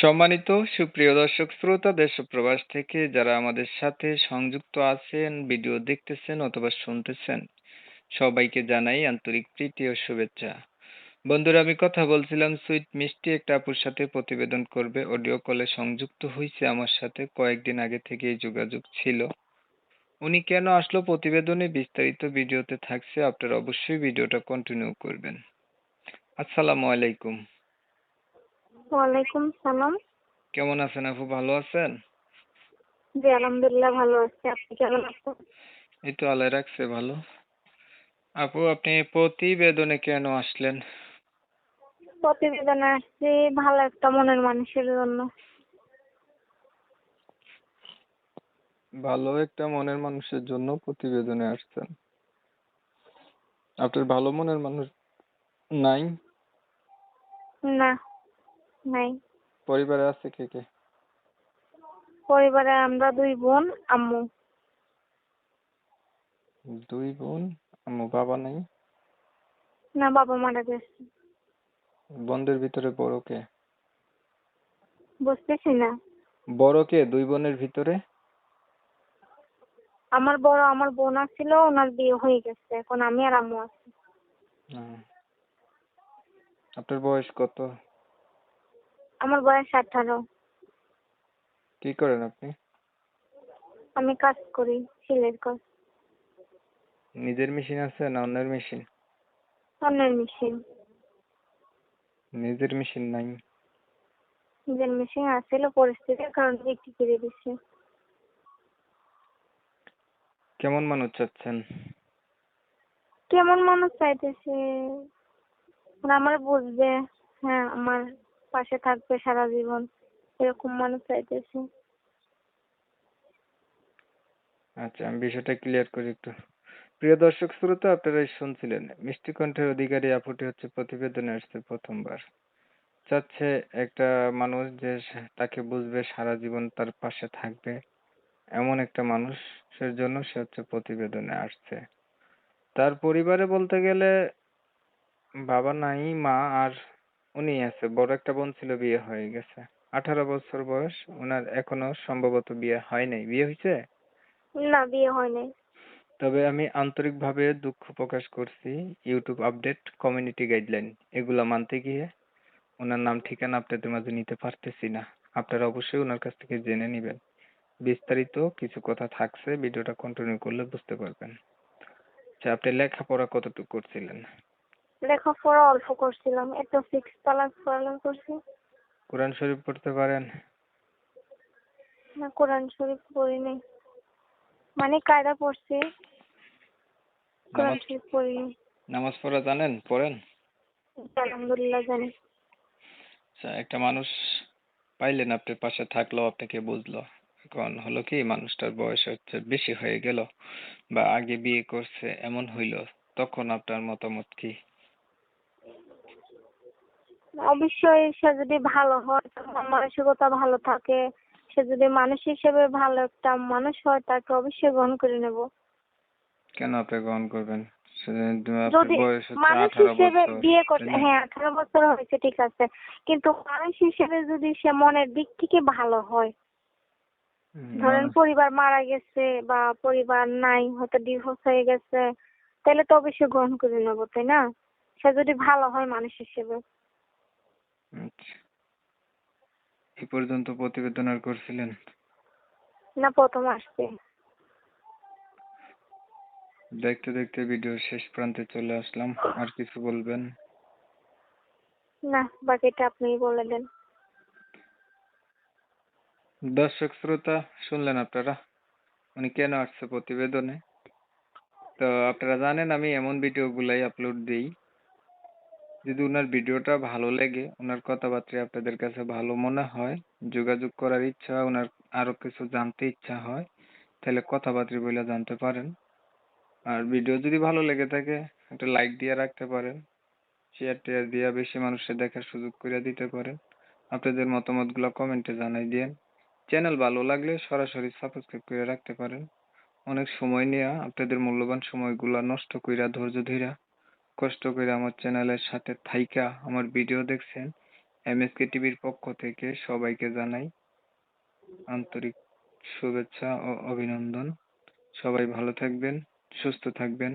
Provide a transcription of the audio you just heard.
সম্মানিত সুপ্রিয় দর্শক, শ্রোতা দেশ প্রবাস থেকে যারা আমাদের সাথে সংযুক্ত আছেন, ভিডিও দেখতেছেন অথবা শুনতেছেন, সবাইকে জানাই আন্তরিক প্রীতি ও শুভেচ্ছা। বন্ধুরা, আমি কথা বলছিলাম, সুইট মিষ্টি একটা আপুর সাথে প্রতিবেদন করবে, অডিও কলে সংযুক্ত হয়েছে আমার সাথে, কয়েকদিন আগে থেকেই যোগাযোগ ছিল। উনি কেন আসলো প্রতিবেদনে, বিস্তারিত ভিডিওতে থাকছে, আপনারা অবশ্যই ভিডিওটা কন্টিনিউ করবেন। আসসালামু আলাইকুম। ওয়ালাইকুম সালাম। কেমন আছেন আপু ভালো আছেন? জি আলহামদুলিল্লাহ ভালো আছি। আপনি কেমন আছেন? এই তো আল্লাহ রাখছে ভালো। আপু আপনি প্রতিবেদনে কেন আসলেন? প্রতিবেদনে আসছি ভালো একটা মনের মানুষের জন্য। ভালো একটা মনের মানুষের জন্য প্রতিবেদনে আসছেন। আপনার ভালো মনের মানুষ নাই? না। নাই। পরিবারে আছে কে কে? পরিবারে আমরা দুই বোন আম্মু। দুই বোন আম্মু বাবা নাই। না বাবা মারা গেছে। বোনদের ভিতরে বড় কে? বুঝতেছি না। বড় কে দুই বোনের ভিতরে? আমার বড় আমার বোন আছিল ওনার বিয়ে হয়ে গেছে এখন আমি আর আম্মু আছি। আপনার বয়স কত? আমার বয়স আঠারো। কি করেন আপনি? আমি কাজ করি সিলের কাজ। নিজের মেশিন আছে না অন্যের মেশিন? অন্যের মেশিন। নিজের মেশিন নাই। নিজের মেশিন আসছিল পরিস্থিতির কারণে বিক্রি করে দিচ্ছে কেমন মানুষ চাচ্ছেন? কেমন মানুষ চাইতেছে? মানে আমার বুঝবে হ্যাঁ আমার পাশে থাকবে সারা জীবন। এরকম মানুষ চাইতেছে। আচ্ছা আমি বিষয়টা ক্লিয়ার করি একটু। প্রিয় দর্শক, শ্রোতা আপনারা শুনছিলেন মিষ্টি কণ্ঠের অধিকারী আপুটি হচ্ছে প্রতিবেদনে আসছে প্রথমবার। চাচ্ছে একটা মানুষ যে তাকে বুঝবে সারা জীবন তার পাশে থাকবে। এমন একটা মানুষের জন্য সে হচ্ছে প্রতিবেদনে আসছে। তার পরিবারে বলতে গেলে বাবা নাই, মা, আর উনি আছে। বড় একটা বোন ছিল বিয়ে হয়ে গেছে। আঠারো বছর বয়স ওনার এখনও সম্ভবত বিয়ে হয় নাই। বিয়ে হয়েছে? না বিয়ে হয় নাই। তবে আমি আন্তরিকভাবে দুঃখ প্রকাশ করছি। ইউটিউব আপডেট কমিউনিটি গাইডলাইন এগুলা মানতে গিয়ে ওনার নাম ঠিকানা আপনাদের মাঝে নিতে পারতেছি না। আপনারা অবশ্যই ওনার কাছ থেকে জেনে নেবেন। বিস্তারিত কিছু কথা থাকছে ভিডিওটা কন্টিনিউ করলে বুঝতে পারবেন। আচ্ছা আপনি লেখাপড়া কতটুকু করছিলেন? লেখাপড়া অল্প করছিলাম একটা সিক্স ক্লাস পড়ালেখা করছি। কোরআন শরীফ পড়তে পারেন? না কোরআন শরীফ পড়ি নাই। মানে কায়দা পড়ছি। কোরআন শরীফ পড়িনি নামাজ পড়া জানেন? পড়েন? আলহামদুলিল্লাহ জানি। আচ্ছা একটা মানুষ পাইলেন আপনার পাশে থাকল আপনাকে বুঝলো। এখন হলো কি মানুষটার বয়স হচ্ছে বেশি হয়ে গেল বা আগে বিয়ে করছে এমন হইল। তখন আপনার মতামত কি? অবশ্যই সে যদি ভালো হয় তার মানসিকতা ভালো থাকে। সে যদি মানুষ হিসেবে ভালো একটা মানুষ হয় তাকে অবশ্যই গ্রহণ করে নেব। কেন আপনি গ্রহণ করবেন? যদি মানুষ হিসেবে বিয়ে করতে হ্যাঁ আঠারো বছর হয়েছে ঠিক আছে। কিন্তু মানুষ হিসেবে যদি সে মনের দিক থেকে ভালো হয় ধরেন পরিবার মারা গেছে বা পরিবার নাই হয়তো ডিভোর্স হয়ে গেছে তাহলে তো অবশ্যই গ্রহণ করে নেব তাই না? সে যদি ভালো হয় মানুষ হিসেবে। আচ্ছা। এই পর্যন্ত প্রতিবেদন আর করছিলেন? না প্রথম আসছে। দেখতে দেখতে ভিডিও শেষ প্রান্তে চলে আসলাম। আর কিছু বলবেন? না বাকিটা আপনিই বলে দেন। দর্শক শ্রোতা শুনলেন আপনারা? উনি কেন আসছে প্রতিবেদনে? তো আপনারা জানেন আমি এমন ভিডিও গুলাই আপলোড দিই। যদি ওনার ভিডিওটা ভালো লেগে ওনার কথাবার্তা আপনাদের কাছে ভালো মনে হয়, যোগাযোগ করার ইচ্ছা ওনার আরও কিছু জানতে ইচ্ছা হয়, তাহলে কথাবার্তা বলে জানতে পারেন। আর ভিডিও যদি ভালো লেগে থাকে, একটা লাইক দিয়ে রাখতে পারেন শেয়ার টেয়ার দিয়ে বেশি মানুষের দেখার সুযোগ করে দিতে পারেন। আপনাদের মতামতগুলো কমেন্টে জানাই দিয়েন। চ্যানেল ভালো লাগলে সরাসরি সাবস্ক্রাইব করে রাখতে পারেন। অনেক সময় নিয়ে, আপনাদের মূল্যবান সময়গুলা নষ্ট কইরা, ধৈর্য ধইরা কষ্ট করে আমার চ্যানেলের সাথে থাইকা আমার ভিডিও দেখছেন এমএসকে টিভির পক্ষ থেকে সবাইকে জানাই আন্তরিক শুভেচ্ছা ও অভিনন্দন। সবাই ভালো থাকবেন, সুস্থ থাকবেন।